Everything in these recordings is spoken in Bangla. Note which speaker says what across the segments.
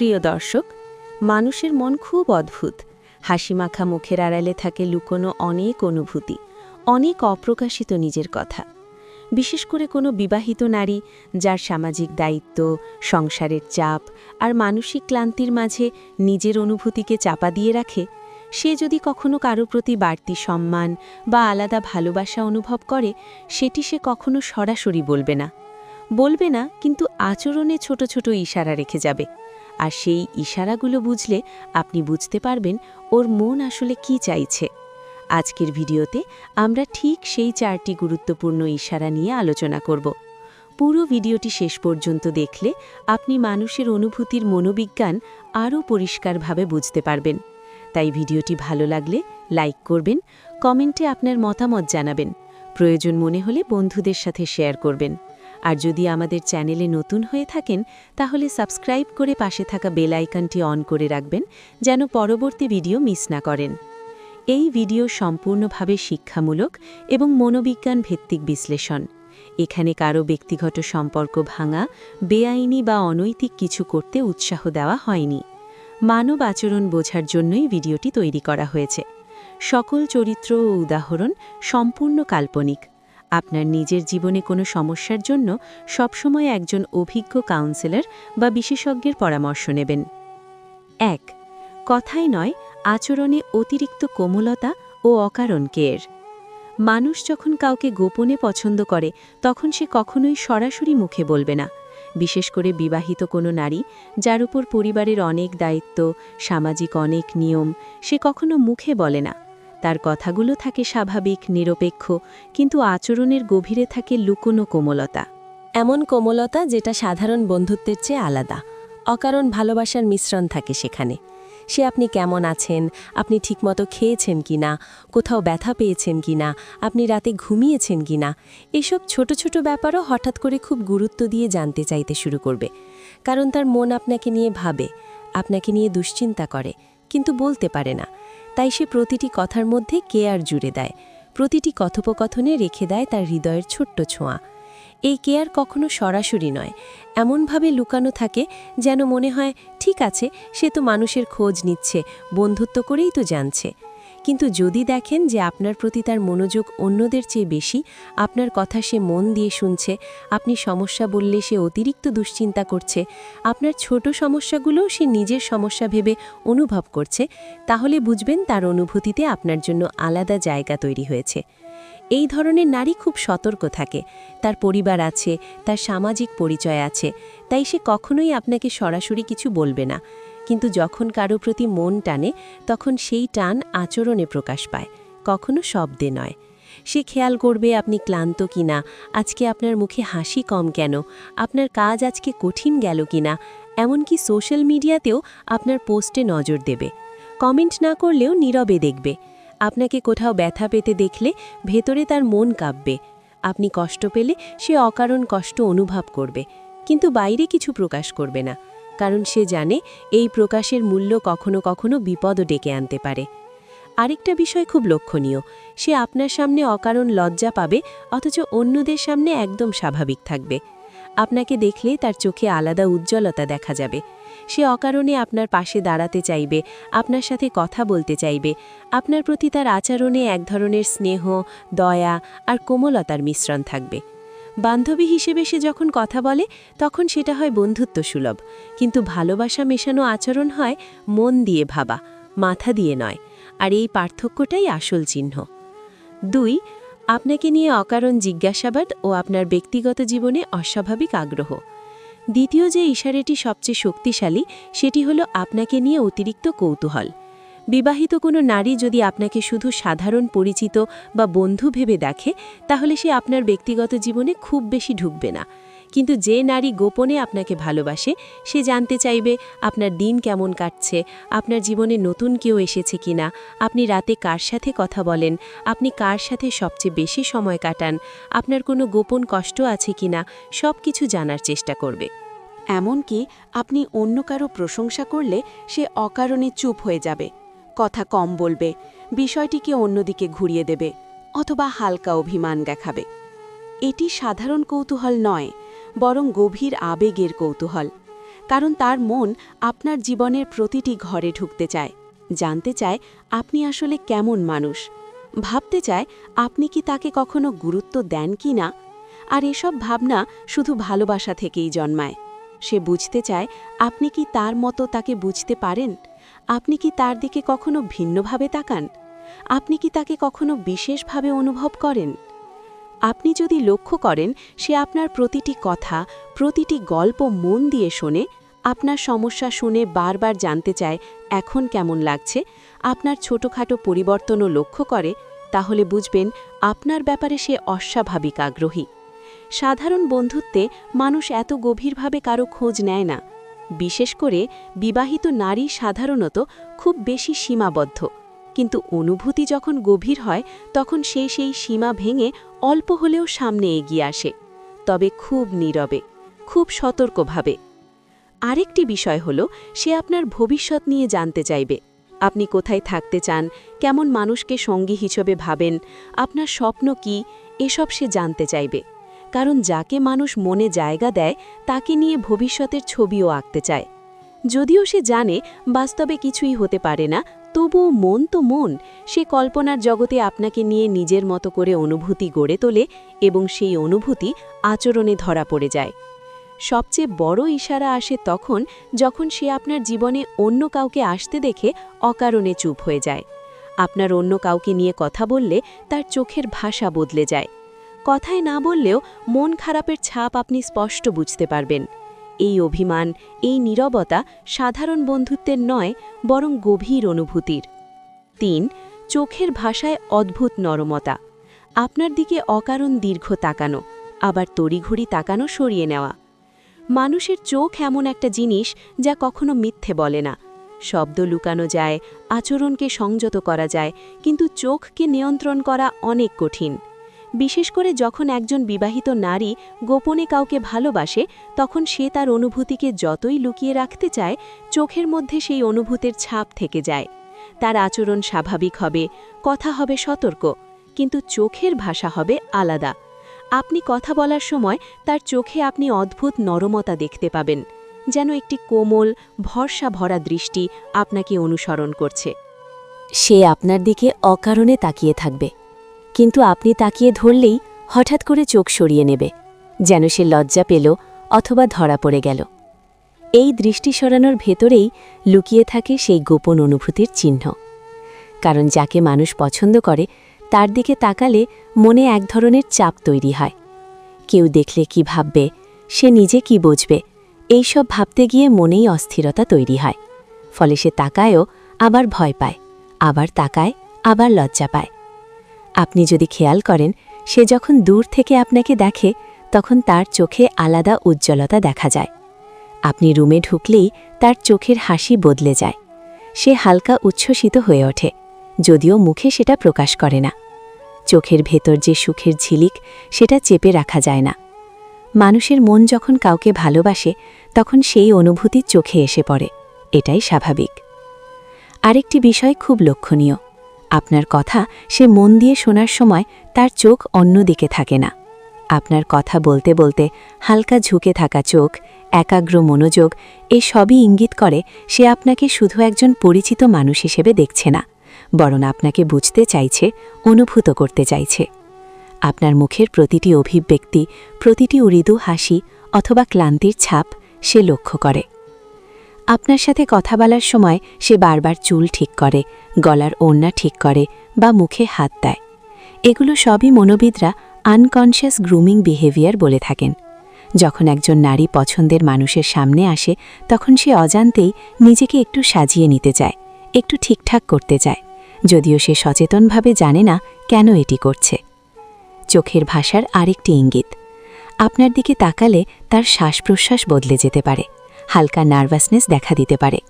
Speaker 1: প্রিয় দর্শক, মানুষের মন খুব অদ্ভুত। হাসিমাখা মুখের আড়ালে থাকে লুকোনো অনেক অনুভূতি, অনেক অপ্রকাশিত নিজের কথা। বিশেষ করে কোনো বিবাহিত নারী যার সামাজিক দায়িত্ব, সংসারের চাপ আর মানসিক ক্লান্তির মাঝে নিজের অনুভূতিকে চাপা দিয়ে রাখে, সে যদি কখনো কারও প্রতি বাড়তি সম্মান বা আলাদা ভালোবাসা অনুভব করে, সেটি সে কখনো সরাসরি বলবে না। বলবে না, কিন্তু আচরণে ছোট ছোট ইশারা রেখে যাবে। আর সেই ইশারাগুলো বুঝলে আপনি বুঝতে পারবেন ওর মন আসলে কি চাইছে। আজকের ভিডিওতে আমরা ঠিক সেই চারটি গুরুত্বপূর্ণ ইশারা নিয়ে আলোচনা করব। পুরো ভিডিওটি শেষ পর্যন্ত দেখলে আপনি মানুষের অনুভূতির মনোবিজ্ঞান আরও পরিষ্কারভাবে বুঝতে পারবেন। তাই ভিডিওটি ভালো লাগলে লাইক করবেন, কমেন্টে আপনার মতামত জানাবেন। প্রয়োজন মনে হলে বন্ধুদের সাথে শেয়ার করবেন। আর যদি আমাদের চ্যানেলে নতুন হয়ে থাকেন, তাহলে সাবস্ক্রাইব করে পাশে থাকা বেল আইকনটি অন করে রাখবেন, যেন পরবর্তী ভিডিও মিস না করেন। এই ভিডিও সম্পূর্ণভাবে শিক্ষামূলক এবং মনোবিজ্ঞান ভিত্তিক বিশ্লেষণ। এখানে কারও ব্যক্তিগত সম্পর্ক ভাঙা, বেআইনি বা অনৈতিক কিছু করতে উৎসাহ দেওয়া হয়নি। মানব আচরণ বোঝার জন্যই ভিডিওটি তৈরি করা হয়েছে। সকল চরিত্র ও উদাহরণ সম্পূর্ণ কাল্পনিক। আপনার নিজের জীবনে কোনো সমস্যার জন্য সবসময় একজন অভিজ্ঞ কাউন্সেলর বা বিশেষজ্ঞের পরামর্শ নেবেন। এক, কথাই নয়, আচরণে অতিরিক্ত কোমলতা ও অকারণ কের। মানুষ যখন কাউকে গোপনে পছন্দ করে, তখন সে কখনোই সরাসরি মুখে বলবে না। বিশেষ করে বিবাহিত কোনো নারী, যার উপর পরিবারের অনেক দায়িত্ব, সামাজিক অনেক নিয়ম, সে কখনো মুখে বলে না। তার কথাগুলো থাকে স্বাভাবিক, নিরপেক্ষ, কিন্তু আচরণের গভীরে থাকে লুকোনো কোমলতা।
Speaker 2: এমন কোমলতা যেটা সাধারণ বন্ধুত্বের চেয়ে আলাদা। অকারণ ভালোবাসার মিশ্রণ থাকে সেখানে। সে আপনি কেমন আছেন? আপনি ঠিকমতো খেয়েছেন কি না কোথাও ব্যথা পেয়েছেন কি না আপনি রাতে ঘুমিয়েছেন কি না এসব ছোট ছোট ব্যাপারও হঠাৎ করে খুব গুরুত্ব দিয়ে জানতে চাইতে শুরু করবে। কারণ তার মন আপনাকে নিয়ে ভাবে, আপনাকে নিয়ে দুশ্চিন্তা করে, কিন্তু বলতে পারে না। তাই সে প্রতিটি কথার মধ্যে কেয়ার জুড়ে দেয়, প্রতিটি কথোপকথনে রেখে দেয় তার হৃদয়ের ছোট্ট ছোঁয়া। এই কেয়ার কখনো সরাসরি নয়, এমনভাবে লুকানো থাকে যেন মনে হয়, ঠিক আছে, সে তো মানুষের খোঁজ নিচ্ছে, বন্ধুত্ব করেই তো জানছে। কিন্তু যদি দেখেন যে আপনার প্রতি তার মনোযোগ অন্যদের চেয়ে বেশি, আপনার কথা সে মন দিয়ে শুনছে, আপনি সমস্যা বললে সে অতিরিক্ত দুশ্চিন্তা করছে, আপনার ছোট সমস্যাগুলোও সে নিজের সমস্যা ভেবে অনুভব করছে, তাহলে বুঝবেন তার অনুভূতিতে আপনার জন্য আলাদা জায়গা তৈরি হয়েছে। এই ধরনের নারী খুব সতর্ক থাকে, তার পরিবার আছে, তার সামাজিক পরিচয় আছে, তাই সে কখনোই আপনাকে সরাসরি কিছু বলবে না। কিন্তু যখন কারও প্রতি মন টানে, তখন সেই টান আচরণে প্রকাশ পায়, কখনো শব্দে নয়। সে খেয়াল করবে আপনি ক্লান্ত কিনা, আজকে আপনার মুখে হাসি কম কেন, আপনার কাজ আজকে কঠিন গেল কিনা, এমনকি সোশ্যাল মিডিয়াতেও আপনার পোস্টে নজর দেবে। কমেন্ট না করলেও নীরবে দেখবে। আপনাকে কোথাও ব্যথা পেতে দেখলে ভেতরে তার মন কাঁপবে। আপনি কষ্ট পেলে সে অকারণ কষ্ট অনুভব করবে, কিন্তু বাইরে কিছু প্রকাশ করবে না। কারণ সে জানে এই প্রকাশের মূল্য কখনো কখনো বিপদও ডেকে আনতে পারে। আরেকটা বিষয় খুব লক্ষণীয়, সে আপনার সামনে অকারণ লজ্জা পাবে, অথচ অন্যদের সামনে একদম স্বাভাবিক থাকবে। আপনাকে দেখলে তার চোখে আলাদা উজ্জ্বলতা দেখা যাবে। সে অকারণে আপনার পাশে দাঁড়াতে চাইবে, আপনার সাথে কথা বলতে চাইবে, আপনার প্রতি তার আচরণে এক ধরনের স্নেহ, দয়া আর কোমলতার মিশ্রণ থাকবে। বান্ধবী হিসেবে সে যখন কথা বলে, তখন সেটা হয় বন্ধুত্ব সুলভ কিন্তু ভালোবাসা মেশানো আচরণ হয় মন দিয়ে ভাবা, মাথা দিয়ে নয়। আর এই পার্থক্যটাই আসল চিহ্ন। দুই, আপনাকে নিয়ে অকারণ জিজ্ঞাসাবাদ ও আপনার ব্যক্তিগত জীবনে অস্বাভাবিক আগ্রহ। দ্বিতীয় যে ইশারেটি সবচেয়ে শক্তিশালী, সেটি হলো আপনাকে নিয়ে অতিরিক্ত কৌতূহল। বিবাহিত কোনো নারী যদি আপনাকে শুধু সাধারণ পরিচিত বা বন্ধু ভেবে দেখে, তাহলে সে আপনার ব্যক্তিগত জীবনে খুব বেশি ঢুকবে না। কিন্তু যে নারী গোপনে আপনাকে ভালোবাসে, সে জানতে চাইবে আপনার দিন কেমন কাটছে, আপনার জীবনে নতুন কেউ এসেছে কিনা, আপনি রাতে কার সাথে কথা বলেন, আপনি কার সাথে সবচেয়ে বেশি সময় কাটান, আপনার কোনো গোপন কষ্ট আছে কিনা সব কিছু জানার চেষ্টা করবে।
Speaker 1: এমনকি আপনি অন্য কারও প্রশংসা করলে সে অকারণে চুপ হয়ে যাবে। কথা কম বলবে, বিষয়টিকে অন্যদিকে ঘুরিয়ে দেবে, অথবা হালকা অভিমান দেখাবে। এটি সাধারণ কৌতূহল নয়, বরং গভীর আবেগের কৌতূহল, কারণ তার মন আপনার জীবনের প্রতিটি ঘরে ঢুকতে চায়, জানতে চায় আপনি আসলে কেমন মানুষ, ভাবতে চায় আপনি কি তাকে কখনো গুরুত্ব দেন কি না, আর এসব ভাবনা শুধু ভালোবাসা থেকেই জন্মায়। সে বুঝতে চায় আপনি কি তার মতো তাকে বুঝতে পারেন? আপনি কি তার দিকে কখনো ভিন্নভাবে তাকান? আপনি কি তাকে কখনো বিশেষভাবে অনুভব করেন? আপনি যদি লক্ষ্য করেন, সে আপনার প্রতিটি কথা, প্রতিটি গল্প মন দিয়ে শোনে, আপনার সমস্যা শুনে বারবার জানতে চায়, এখন কেমন লাগছে? আপনার ছোটখাটো পরিবর্তনও লক্ষ্য করে, তাহলে বুঝবেন আপনার ব্যাপারে সে অস্বাভাবিক আগ্রহী। সাধারণ বন্ধুত্বে মানুষ এত গভীরভাবে কারও খোঁজ নেয় না। বিশেষ করে বিবাহিত নারী সাধারণত খুব বেশি সীমাবদ্ধ। কিন্তু অনুভূতি যখন গভীর হয়, তখন সে সেই সীমা ভেঙে অল্প হলেও সামনে এগিয়ে আসে, তবে খুব নীরবে, খুব সতর্কভাবে। আরেকটি বিষয় হল, সে আপনার ভবিষ্যৎ নিয়ে জানতে চাইবে। আপনি কোথায় থাকতে চান, কেমন মানুষকে সঙ্গী হিসেবে ভাবেন, আপনার স্বপ্ন কি, এসব সে জানতে চাইবে। কারণ যাকে মানুষ মনে জায়গা দেয়, তাকে নিয়ে ভবিষ্যতের ছবিও আঁকতে চায়। যদিও সে জানে বাস্তবে কিছুই হতে পারে না, তবুও মন তো মন। সে কল্পনার জগতে আপনাকে নিয়ে নিজের মতো করে অনুভূতি গড়ে তোলে এবং সেই অনুভূতি আচরণে ধরা পড়ে যায়। সবচেয়ে বড় ইশারা আসে তখন যখন সে আপনার জীবনে অন্য কাউকে আসতে দেখে অকারণে চুপ হয়ে যায়। আপনার অন্য কাউকে নিয়ে কথা বললে তার চোখের ভাষা বদলে যায়। কথায় না বললেও মন খারাপের ছাপ আপনি স্পষ্ট বুঝতে পারবেন। এই অভিমান, এই নীরবতা সাধারণ বন্ধুত্বের নয়, বরং গভীর অনুভূতির। তিন, চোখের ভাষায় অদ্ভুত নরমতা। আপনার দিকে অকারণ দীর্ঘ তাকানো, আবার তড়িঘড়ি তাকানো সরিয়ে নেওয়া। মানুষের চোখ এমন একটা জিনিস যা কখনো মিথ্যে বলে না। শব্দ লুকানো যায়, আচরণকে সংযত করা যায়, কিন্তু চোখকে নিয়ন্ত্রণ করা অনেক কঠিন। বিশেষ করে যখন একজন বিবাহিত নারী গোপনে কাউকে ভালোবাসে, তখন সে তার অনুভূতিকে যতই লুকিয়ে রাখতে চায়, চোখের মধ্যে সেই অনুভূতির ছাপ থেকে যায়। তার আচরণ স্বাভাবিক হবে, কথা হবে সতর্ক, কিন্তু চোখের ভাষা হবে আলাদা। আপনি কথা বলার সময় তার চোখে আপনি অদ্ভুত নরমতা দেখতে পাবেন, যেন একটি কোমল, ভরসা ভরা দৃষ্টি আপনাকে অনুসরণ করছে।
Speaker 2: সে আপনার দিকে অকারণে তাকিয়ে থাকবে। কিন্তু আপনি তাকিয়ে ধরলেই হঠাৎ করে চোখ সরিয়ে নেবে, যেন সে লজ্জা পেল অথবা ধরা পড়ে গেল। এই দৃষ্টি সরানোর ভেতরেই লুকিয়ে থাকে সেই গোপন অনুভূতির চিহ্ন। কারণ যাকে মানুষ পছন্দ করে, তার দিকে তাকালে মনে এক ধরনের চাপ তৈরি হয়। কেউ দেখলে কি ভাববে, সে নিজে কি বুঝবে, এইসব ভাবতে গিয়ে মনেই অস্থিরতা তৈরি হয়। ফলে সে তাকায়ও, আবার ভয় পায়, আবার তাকায়, আবার লজ্জা পায়। আপনি যদি খেয়াল করেন, সে যখন দূর থেকে আপনাকে দেখে, তখন তার চোখে আলাদা উজ্জ্বলতা দেখা যায়। আপনি রুমে ঢুকলেই তার চোখের হাসি বদলে যায়। সে হালকা উচ্ছ্বসিত হয়ে ওঠে, যদিও মুখে সেটা প্রকাশ করে না। চোখের ভেতর যে সুখের ঝিলিক, সেটা চেপে রাখা যায় না। মানুষের মন যখন কাউকে ভালোবাসে, তখন সেই অনুভূতি চোখে এসে পড়ে। এটাই স্বাভাবিক। আরেকটি বিষয় খুব লক্ষণীয়। আপনার কথা সে মন দিয়ে শোনার সময় তার চোখ অন্যদিকে থাকে না। আপনার কথা বলতে বলতে হালকা ঝুঁকে থাকা চোখ, একাগ্র মনোযোগ, এ সবই ইঙ্গিত করে সে আপনাকে শুধু একজন পরিচিত মানুষ হিসেবে দেখছে না, বরং আপনাকে বুঝতে চাইছে, অনুভূত করতে চাইছে। আপনার মুখের প্রতিটি অভিব্যক্তি, প্রতিটি উরিদু হাসি অথবা ক্লান্তির ছাপ সে লক্ষ্য করে। আপনার সাথে কথা বলার সময় সে বারবার চুল ঠিক করে, গলার ওড়না ঠিক করে বা মুখে হাত দেয়। এগুলো সবই মনোবিদরা আনকনশিয়াস গ্রুমিং বিহেভিয়ার বলে থাকেন। যখন একজন নারী পছন্দের মানুষের সামনে আসে, তখন সে অজান্তেই নিজেকে একটু সাজিয়ে নিতে চায়, একটু ঠিকঠাক করতে চায়। যদিও সে সচেতনভাবে জানে না কেন এটি করছে। চোখের ভাষার আরেকটি ইঙ্গিত, আপনার দিকে তাকালে তার শ্বাস প্রশ্বাস বদলে যেতে পারে। হালকা নার্ভাসনেস দেখা দিতে পারে।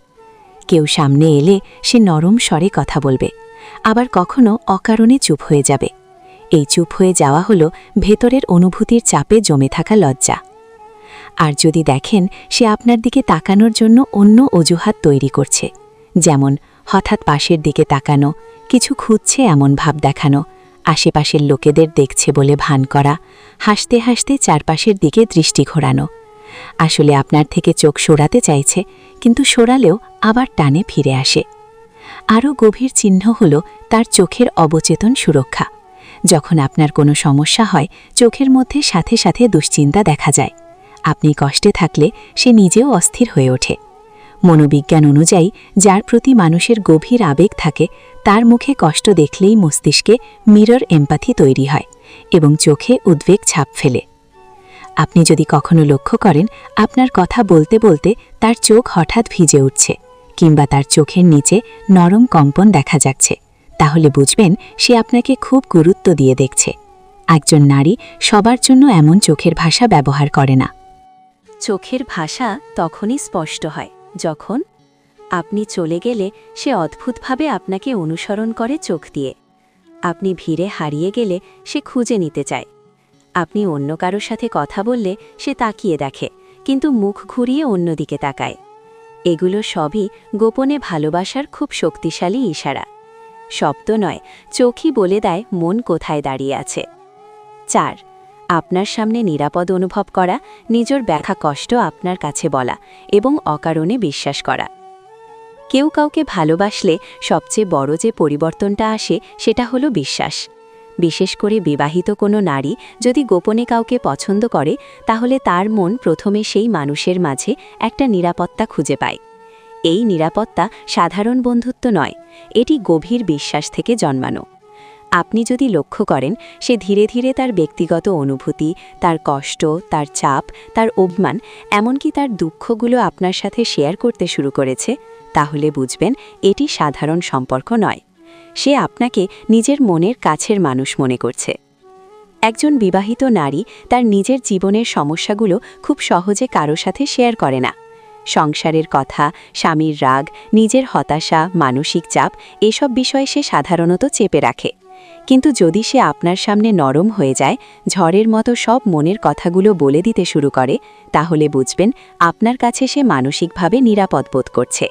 Speaker 2: কেউ সামনে এলে সে নরম স্বরে কথা বলবে। আবার কখনো অকারণে চুপ হয়ে যাবে। এই চুপ হয়ে যাওয়া হল ভেতরের অনুভূতির চাপে জমে থাকা লজ্জা। আর যদি দেখেন সে আপনার দিকে তাকানোর জন্য অন্য অজুহাত তৈরি করছে, যেমন হঠাৎ পাশের দিকে তাকানো, কিছু খুঁজছে এমন ভাব দেখানো, আশেপাশের লোকেদের দেখছে বলে ভান করা, হাসতে হাসতে চারপাশের দিকে দৃষ্টি ঘোরানো। আসলে আপনার থেকে চোখ সরাতে চাইছে, কিন্তু সরালেও আবার টানে ফিরে আসে। আরও গভীর চিহ্ন হল তার চোখের অবচেতন সুরক্ষা। যখন আপনার কোনো সমস্যা হয়, চোখের মধ্যে সাথে সাথে দুশ্চিন্তা দেখা যায়। আপনি কষ্টে থাকলে সে নিজেও অস্থির হয়ে ওঠে। মনোবিজ্ঞান অনুযায়ী, যার প্রতি মানুষের গভীর আবেগ থাকে, তার মুখে কষ্ট দেখলেই মস্তিষ্কে মিরর এম্পাথি তৈরি হয় এবং চোখে উদ্বেগ ছাপ ফেলে। আপনি যদি কখনো লক্ষ্য করেন, আপনার কথা বলতে বলতে তার চোখ হঠাৎ ভিজে উঠছে, কিংবা তার চোখের নিচে নরম কম্পন দেখা যাচ্ছে। তাহলে বুঝবেন, সে আপনাকে খুব গুরুত্ব দিয়ে দেখছে। একজন নারী সবার জন্য এমন চোখের ভাষা ব্যবহার করে না।
Speaker 1: চোখের ভাষা তখনই স্পষ্ট হয়, যখন আপনি চলে গেলে সে অদ্ভুতভাবে আপনাকে অনুসরণ করে চোখ দিয়ে। আপনি ভিড়ে হারিয়ে গেলে সে খুঁজে নিতে চায়। আপনি অন্য কারোর সাথে কথা বললে সে তাকিয়ে দেখে, কিন্তু মুখ ঘুরিয়ে অন্যদিকে তাকায়। এগুলো সবই গোপনে ভালোবাসার খুব শক্তিশালী ইশারা। শব্দ নয়, চোখই বলে দেয় মন কোথায় দাঁড়িয়ে আছে। চার, আপনার সামনে নিরাপদ অনুভব করা, নিজের ব্যাখা কষ্ট আপনার কাছে বলা এবং অকারণে বিশ্বাস করা। কেউ কাউকে ভালোবাসলে সবচেয়ে বড় যে পরিবর্তনটা আসে সেটা হলো বিশ্বাস। বিশেষ করে বিবাহিত কোনো নারী যদি গোপনে কাউকে পছন্দ করে, তাহলে তার মন প্রথমে সেই মানুষের মাঝে একটা নিরাপত্তা খুঁজে পায়। এই নিরাপত্তা সাধারণ বন্ধুত্ব নয়, এটি গভীর বিশ্বাস থেকে জন্মানো। আপনি যদি লক্ষ্য করেন, সে ধীরে ধীরে তার ব্যক্তিগত অনুভূতি, তার কষ্ট, তার চাপ, তার অভিমান, এমনকি তার দুঃখগুলো আপনার সাথে শেয়ার করতে শুরু করেছে, তাহলে বুঝবেন এটি সাধারণ সম্পর্ক নয়। সে আপনাকে নিজের মনের কাছের মানুষ মনে করছে। একজন বিবাহিত নারী তার নিজের জীবনের সমস্যাগুলো খুব সহজে কারও সাথে শেয়ার করে না। সংসারের কথা, স্বামীর রাগ, নিজের হতাশা, মানসিক চাপ, এসব বিষয়ে সে সাধারণত চেপে রাখে। কিন্তু যদি সে আপনার সামনে নরম হয়ে যায়, ঝড়ের মতো সব মনের কথাগুলো বলে দিতে শুরু করে, তাহলে বুঝবেন আপনার কাছে সে মানসিকভাবে নিরাপদ বোধ করছে।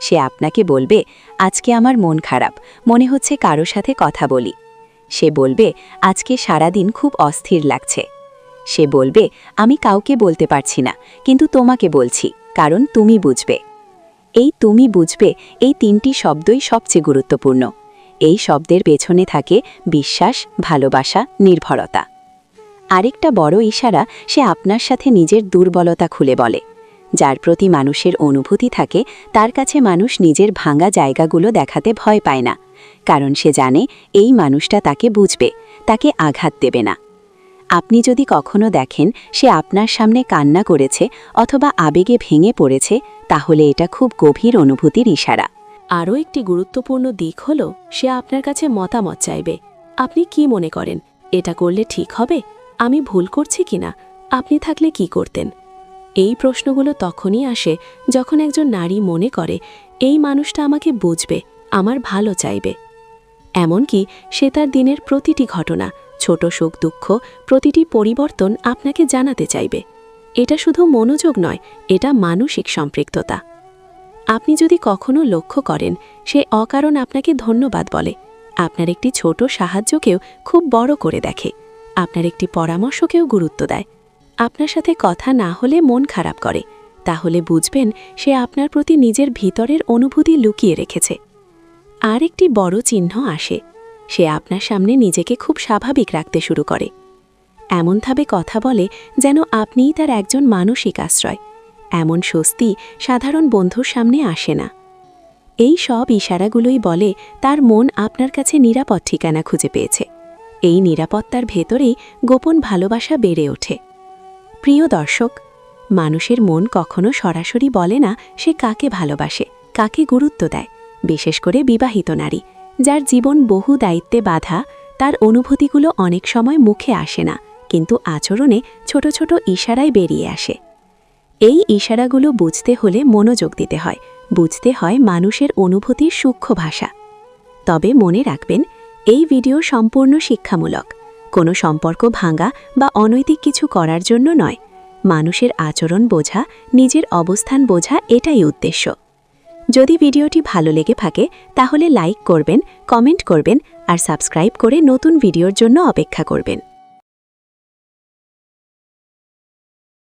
Speaker 1: সে আপনাকে বলবে, আজকে আমার মন খারাপ, মনে হচ্ছে কারও সাথে কথা বলি। সে বলবে, আজকে সারাদিন খুব অস্থির লাগছে। সে বলবে, আমি কাউকে বলতে পারছি না, কিন্তু তোমাকে বলছি, কারণ তুমি বুঝবে। এই তুমি বুঝবে এই তিনটি শব্দই সবচেয়ে গুরুত্বপূর্ণ। এই শব্দের পেছনে থাকে বিশ্বাস, ভালোবাসা, নির্ভরতা। আরেকটা বড় ইশারা সে আপনার সাথে নিজের দুর্বলতা খুলে বলে। যার প্রতি মানুষের অনুভূতি থাকে, তার কাছে মানুষ নিজের ভাঙা জায়গাগুলো দেখাতে ভয় পায় না। কারণ সে জানে, এই মানুষটা তাকে বুঝবে, তাকে আঘাত দেবে না। আপনি যদি কখনো দেখেন, সে আপনার সামনে কান্না করেছে অথবা আবেগে ভেঙে পড়েছে, তাহলে এটা খুব গভীর অনুভূতির ইশারা।
Speaker 2: আরও একটি গুরুত্বপূর্ণ দিক হল, সে আপনার কাছে মতামত চাইবে। আপনি কি মনে করেন, এটা করলে ঠিক হবে? আমি ভুল করছি কিনা? আপনি থাকলে কি করতেন? এই প্রশ্নগুলো তখনই আসে যখন একজন নারী মনে করে, এই মানুষটা আমাকে বুঝবে, আমার ভালো চাইবে। এমনকি সে তার দিনের প্রতিটি ঘটনা, ছোট সুখ, দুঃখ, প্রতিটি পরিবর্তন আপনাকে জানাতে চাইবে। এটা শুধু মনোযোগ নয়, এটা মানসিক সম্পৃক্ততা। আপনি যদি কখনো লক্ষ্য করেন, সে অকারণ আপনাকে ধন্যবাদ বলে। আপনার একটি ছোট সাহায্যকেও খুব বড় করে দেখে। আপনার একটি পরামর্শকেও গুরুত্ব দেয়। আপনার সাথে কথা না হলে মন খারাপ করে। তাহলে বুঝবেন সে আপনার প্রতি নিজের ভিতরের অনুভূতি লুকিয়ে রেখেছে। আর একটি বড় চিহ্ন আসে। সে আপনার সামনে নিজেকে খুব স্বাভাবিক রাখতে শুরু করে। এমনভাবে কথা বলে যেন আপনিই তার একজন মানসিক আশ্রয়। এমন স্বস্তি সাধারণ বন্ধুর সামনে আসে না। এই সব ইশারাগুলোই বলে তার মন আপনার কাছে নিরাপদ ঠিকানা খুঁজে পেয়েছে। এই নিরাপত্তার ভেতরেই গোপন ভালোবাসা বেড়ে ওঠে। প্রিয় দর্শক, মানুষের মন কখনো সরাসরি বলে না সে কাকে ভালোবাসে, কাকে গুরুত্ব দেয়, বিশেষ করে বিবাহিত নারী, যার জীবন বহু দায়িত্বে বাধা, তার অনুভূতিগুলো অনেক সময় মুখে আসে না, কিন্তু আচরণে ছোট ছোট ইশারায় বেরিয়ে আসে। এই ইশারাগুলো বুঝতে হলে মনোযোগ দিতে হয়, বুঝতে হয় মানুষের অনুভূতির সূক্ষ্ম ভাষা। তবে মনে রাখবেন, এই ভিডিও সম্পূর্ণ শিক্ষামূলক। কোনো সম্পর্ক ভাঙা বা অনৈতিক কিছু করার জন্য নয়। মানুষের আচরণ বোঝা, নিজের অবস্থান বোঝা এটাই উদ্দেশ্য। যদি ভিডিওটি ভালো লেগে থাকে, তাহলে লাইক করবেন, কমেন্ট করবেন আর সাবস্ক্রাইব করে নতুন ভিডিওর জন্য অপেক্ষা করবেন।